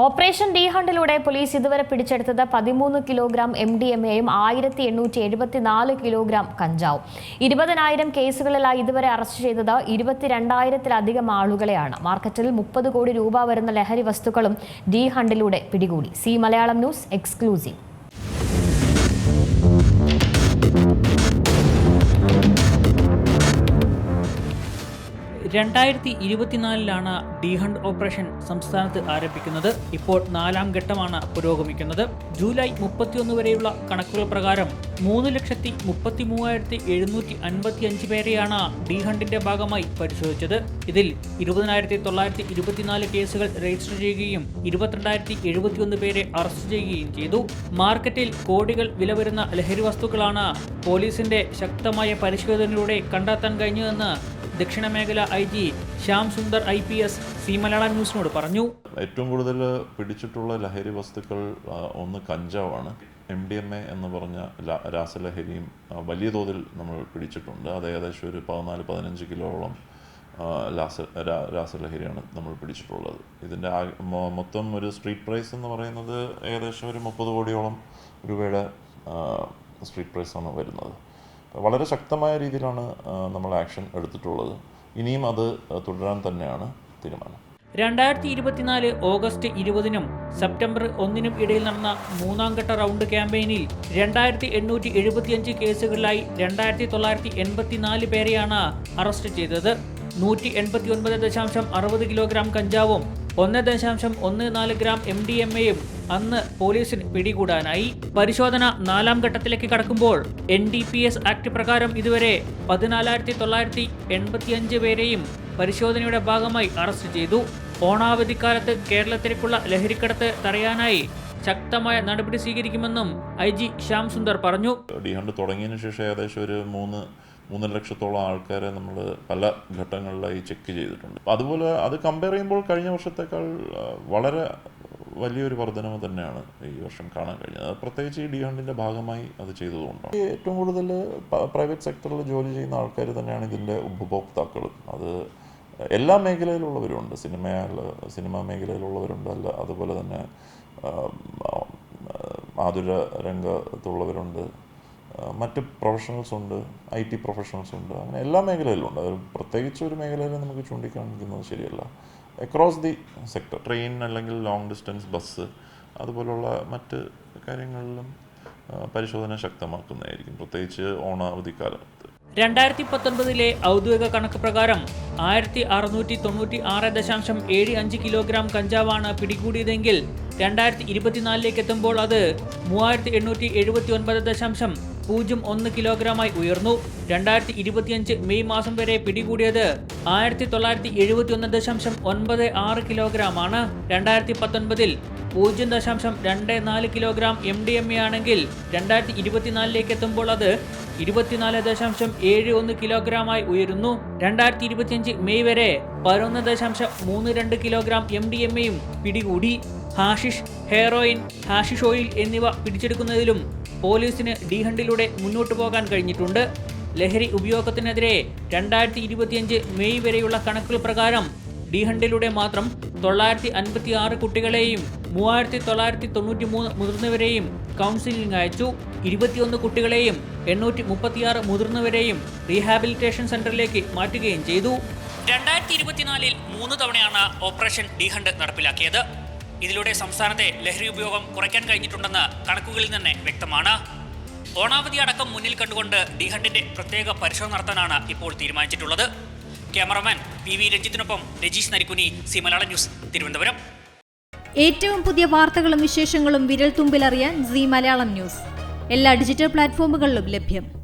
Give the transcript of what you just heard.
Operation D ഹണ്ടിലൂടെ police ഇതുവരെ പിടിച്ചെടുത്തത് പതിമൂന്ന് കിലോഗ്രാം എം ഡി എം എയും ആയിരത്തി എണ്ണൂറ്റി എഴുപത്തിനാല് കിലോഗ്രാം കഞ്ചാവും. ഇരുപതിനായിരം കേസുകളിലായി ഇതുവരെ അറസ്റ്റ് ചെയ്തത് ഇരുപത്തിരണ്ടായിരത്തിലധികം ആളുകളെയാണ്. മാർക്കറ്റിൽ മുപ്പത് കോടി രൂപ വരുന്ന ലഹരി വസ്തുക്കളും ഡി ഹണ്ടിലൂടെ പിടികൂടി. C Malayalam news exclusive. രണ്ടായിരത്തി ഇരുപത്തിനാലിലാണ് ഡീഹണ്ട് ഓപ്പറേഷൻ സംസ്ഥാനത്ത് ആരംഭിക്കുന്നത്. ഇപ്പോൾ നാലാം ഘട്ടമാണ് പുരോഗമിക്കുന്നത്. ജൂലൈ മുപ്പത്തിയൊന്ന് വരെയുള്ള കണക്കുകൾ പ്രകാരം മൂന്ന് ലക്ഷത്തി മുപ്പത്തി മൂവായിരത്തി എഴുന്നൂറ്റി അൻപത്തി അഞ്ച് പേരെയാണ് ഡീഹണ്ടിന്റെ ഭാഗമായി പരിശോധിച്ചത്. ഇതിൽ ഇരുപതിനായിരത്തി തൊള്ളായിരത്തി ഇരുപത്തിനാല് കേസുകൾ രജിസ്റ്റർ ചെയ്യുകയും ഇരുപത്തിരണ്ടായിരത്തി എഴുപത്തിയൊന്ന് പേരെ അറസ്റ്റ് ചെയ്യുകയും ചെയ്തു. മാർക്കറ്റിൽ കോടികൾ വില വരുന്ന ലഹരി വസ്തുക്കളാണ് പോലീസിന്റെ ശക്തമായ പരിശോധനയിലൂടെ കണ്ടെത്താൻ കഴിഞ്ഞതെന്ന് ദക്ഷിണ മേഖല I G Shyam Sundar I P S C മലയാള ന്യൂസിനോട് പറഞ്ഞു. ഏറ്റവും കൂടുതൽ പിടിച്ചിട്ടുള്ള ലഹരി വസ്തുക്കൾ ഒന്ന് കഞ്ചാവാണ്. എം ഡി എം എ എന്ന് പറഞ്ഞ രാസലഹരിയും വലിയ തോതിൽ നമ്മൾ പിടിച്ചിട്ടുണ്ട്. അത് ഏകദേശം ഒരു പതിനാല് പതിനഞ്ച് കിലോളം രാസലഹരിയാണ് നമ്മൾ പിടിച്ചിട്ടുള്ളത്. ഇതിന്റെ മൊത്തം ഒരു സ്ട്രീറ്റ് പ്രൈസ് എന്ന് പറയുന്നത് ഏകദേശം ഒരു മുപ്പത് കോടിയോളം രൂപയുടെ സ്ട്രീറ്റ് പ്രൈസാണ് വരുന്നത്. വളരെ ശക്തമായ രീതിയിലാണ് നമ്മൾ ആക്ഷൻ എടുത്തിട്ടുള്ളത്. ഇനിയും അത് തുടരാൻ തന്നെയാണ് തീരുമാനം. രണ്ടായിരത്തി ഇരുപത്തിനാല് ഓഗസ്റ്റ് ഇരുപതിനും സെപ്റ്റംബർ ഒന്നിനും ഇടയിൽ നടന്ന മൂന്നാം ഘട്ട റൗണ്ട് ക്യാമ്പയിനിൽ രണ്ടായിരത്തി എണ്ണൂറ്റി എഴുപത്തിയഞ്ച് കേസുകളിലായി രണ്ടായിരത്തി തൊള്ളായിരത്തി എൺപത്തിനാല് പേരെയാണ് അറസ്റ്റ് ചെയ്തത്. നൂറ്റി എൺപത്തി ഒൻപത് ദശാംശം അറുപത് കിലോഗ്രാം കഞ്ചാവും ഒന്ന് ദശാംശം ഒന്ന് നാല് ഗ്രാം എം ഡി എം എയും അന്ന് പോലീസിന് പിടികൂടാനായി. പരിശോധന നാലാം ഘട്ടത്തിലേക്ക് കടക്കുമ്പോൾ N D P S act പ്രകാരം ഇതുവരെ പതിനാലായിരത്തി തൊള്ളായിരത്തി എൺപത്തിയഞ്ച് പേരെയും പരിശോധനയുടെ ഭാഗമായി അറസ്റ്റ് ചെയ്തു. ഓണാവധിക്കാലത്ത് കേരളത്തിലേക്കുള്ള ലഹരിക്കടത്ത് തടയാനായി ശക്തമായ നടപടി സ്വീകരിക്കുമെന്നും ഐ ജി ശ്യാം സുന്ദർ പറഞ്ഞു. ഡി ഹണ്ട് തുടങ്ങിയതിനു ശേഷം ഏകദേശം ഒരു മൂന്ന് മൂന്നര ലക്ഷത്തോളം ആൾക്കാരെ നമ്മൾ പല ഘട്ടങ്ങളിലായി ചെക്ക് ചെയ്തിട്ടുണ്ട്. അതുപോലെ അത് കമ്പയർ ചെയ്യുമ്പോൾ കഴിഞ്ഞ വർഷത്തേക്കാൾ വളരെ വലിയൊരു വർധനവ് തന്നെയാണ് ഈ വർഷം കാണാൻ കഴിഞ്ഞത്. പ്രത്യേകിച്ച് ഈ ഡി ഹണ്ടിന്റെ ഭാഗമായി അത് ചെയ്തതുകൊണ്ടാണ്. ഏറ്റവും കൂടുതൽ പ്രൈവറ്റ് സെക്ടറിൽ ജോലി ചെയ്യുന്ന ആൾക്കാർ തന്നെയാണ് ഇതിന്റെ ഉപഭോക്താക്കൾ അത് എല്ലാ മേഖലയിലുള്ളവരുണ്ട്. Cinema cinema മേഖലയിലുള്ളവരുണ്ട്. അല്ല അതുപോലെ തന്നെ ആതുര രംഗത്തുള്ളവരുണ്ട്. മറ്റ് പ്രൊഫഷണൽസ് ഉണ്ട് ഐ ടി പ്രൊഫഷണൽസ് ഉണ്ട് അങ്ങനെ എല്ലാ മേഖലയിലും ഉണ്ട്. അത് പ്രത്യേകിച്ച് ഒരു മേഖലയിൽ നമുക്ക് ചൂണ്ടിക്കാണിക്കുന്നത് ശരിയല്ല. അക്രോസ് ദി സെക്ടർ ട്രെയിൻ അല്ലെങ്കിൽ ലോങ് ഡിസ്റ്റൻസ് ബസ് അതുപോലുള്ള മറ്റ് കാര്യങ്ങളിലും പരിശോധന ശക്തമാക്കുന്നതായിരിക്കും. പ്രത്യേകിച്ച് ഓണാവധിക്കാലത്ത് രണ്ടായിരത്തി പത്തൊൻപതിലെ ഔദ്യോഗിക കണക്ക് പ്രകാരം ആയിരത്തി അറുന്നൂറ്റി തൊണ്ണൂറ്റി ആറ് ദശാംശം ഏഴ് അഞ്ച് കിലോഗ്രാം കഞ്ചാവാണ് പിടികൂടിയതെങ്കിൽ രണ്ടായിരത്തി ഇരുപത്തിനാലിലേക്ക് എത്തുമ്പോൾ അത് മൂവായിരത്തി എണ്ണൂറ്റി എഴുപത്തി ഒൻപത് ദശാംശം പൂജ്യം ഒന്ന് കിലോഗ്രാമായി ഉയർന്നു. രണ്ടായിരത്തി ഇരുപത്തിയഞ്ച് മെയ് മാസം വരെ പിടികൂടിയത് ആയിരത്തി തൊള്ളായിരത്തി എഴുപത്തി ഒന്ന് ദശാംശം ഒൻപത് ആറ് കിലോഗ്രാം ആണ് രണ്ടായിരത്തി പത്തൊൻപതിൽ പൂജ്യം ദശാംശം രണ്ട് നാല് kilogram M D M A ആണെങ്കിൽ രണ്ടായിരത്തി ഇരുപത്തിനാലിലേക്ക് എത്തുമ്പോൾ അത് ഇരുപത്തിനാല് ദശാംശം ഏഴ് ഒന്ന് കിലോഗ്രാമായി ഉയരുന്നു. രണ്ടായിരത്തി ഇരുപത്തിയഞ്ച് മെയ് വരെ പതിനൊന്ന് ദശാംശം മൂന്ന് രണ്ട് കിലോഗ്രാം എം ഡി എം എയും പിടികൂടി. ഹാഷിഷ് ഹെയറോയിൻ ഹാഷിഷ് ഓയിൽ എന്നിവ പിടിച്ചെടുക്കുന്നതിലും പോലീസിന് ഡി ഹണ്ടിലൂടെ മുന്നോട്ടു പോകാൻ കഴിഞ്ഞിട്ടുണ്ട്. ലഹരി ഉപയോഗത്തിനെതിരെ രണ്ടായിരത്തി ഇരുപത്തിയഞ്ച് മെയ് വരെയുള്ള കണക്കുകൾ പ്രകാരം ഡി ഹണ്ടിലൂടെ മാത്രം തൊള്ളായിരത്തി അൻപത്തി ആറ് കുട്ടികളെയും മൂവായിരത്തി തൊള്ളായിരത്തി തൊണ്ണൂറ്റി മൂന്ന് മുതിർന്നവരെയും കൗൺസിലിംഗ് അയച്ചു. ഇരുപത്തിയൊന്ന് കുട്ടികളെയും എണ്ണൂറ്റി മുപ്പത്തിയാറ് മുതിർന്നവരെയും റീഹാബിലിറ്റേഷൻ സെന്ററിലേക്ക് മാറ്റുകയും ചെയ്തു. രണ്ടായിരത്തി ഇരുപത്തിനാലിൽ മൂന്ന് തവണയാണ് ഓപ്പറേഷൻ ഡി ഹണ്ട് നടപ്പിലാക്കിയത്. ഇതിലൂടെ സംസ്ഥാനത്തെ ലഹരി ഉപയോഗം കുറയ്ക്കാൻ കഴിഞ്ഞിട്ടുണ്ടെന്ന് കണക്കുകളിൽ തന്നെ വ്യക്തമാണ്. ഓണാവധി അടക്കം മുന്നിൽ കണ്ടുകൊണ്ട് ഡിഹണ്ടിന്റെ പ്രത്യേക പരിശോധന നടത്താനാണ് ഇപ്പോൾ തീരുമാനിച്ചിട്ടുള്ളത്. ക്യാമറമാൻ പി വി രഞ്ജിത്തിനൊപ്പം രജീഷ് നരിക്കുനി സി മലയാള ന്യൂസ് തിരുവനന്തപുരം. ഏറ്റവും പുതിയ വാർത്തകളും വിശേഷങ്ങളും വിരൽ തുമ്പിലറിയാൻ സി മലയാളം ന്യൂസ്. എല്ലാ ഡിജിറ്റൽ പ്ലാറ്റ്ഫോമുകളിലും ലഭ്യം.